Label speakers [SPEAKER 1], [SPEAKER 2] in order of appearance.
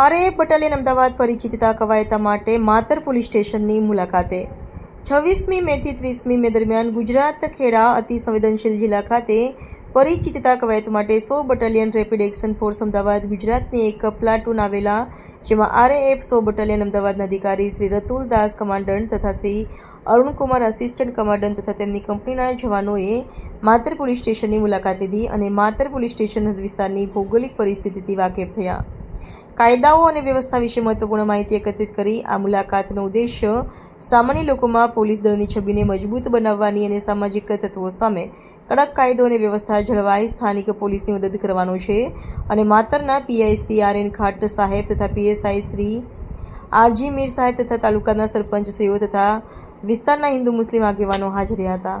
[SPEAKER 1] આરએ battalion Ahmedabad પરિચિતતા કવાયતા માટે માતર police સ્ટેશનની મુલાકાતે. છવ્વીસમી મેથી ત્રીસમી મે દરમિયાન ગુજરાત ખેડા અતિ સંવેદનશીલ જિલ્લા ખાતે પરિચિતતા કવાયત માટે સો battalion rapid action force Ahmedabad ગુજરાતની એક પ્લાટૂન આવેલા, જેમાં આરએએફ સો બટાલિયન અમદાવાદના અધિકારી શ્રી રતુલ દાસ કમાન્ડન્ટ તથા શ્રી અરુણકુમાર આસિસ્ટન્ટ કમાન્ડન્ટ તથા તેમની કંપનીના જવાનોએ માતર પોલીસ સ્ટેશનની મુલાકાત લીધી અને માતર પોલીસ સ્ટેશન વિસ્તારની ભૌગોલિક પરિસ્થિતિથી વાકેફ થયા. કાયદાઓ અને વ્યવસ્થા વિશે મહત્વપૂર્ણ માહિતી એકત્રિત કરી આ મુલાકાતનો ઉદ્દેશ્ય સામાન્ય લોકોમાં પોલીસ દળની છબીને મજબૂત બનાવવાની અને સામાજિક તત્વો સામે કડક કાયદો અને વ્યવસ્થા જળવાઈ સ્થાનિક પોલીસની મદદ કરવાનો છે. અને માતરના PI Shri R N Khat સાહેબ તથા પીએસઆઈ શ્રી આરજી મીર સાહેબ તથા તાલુકાના સરપંચશ્રીઓ તથા વિસ્તારના હિન્દુ મુસ્લિમ આગેવાનો હાજર હતા.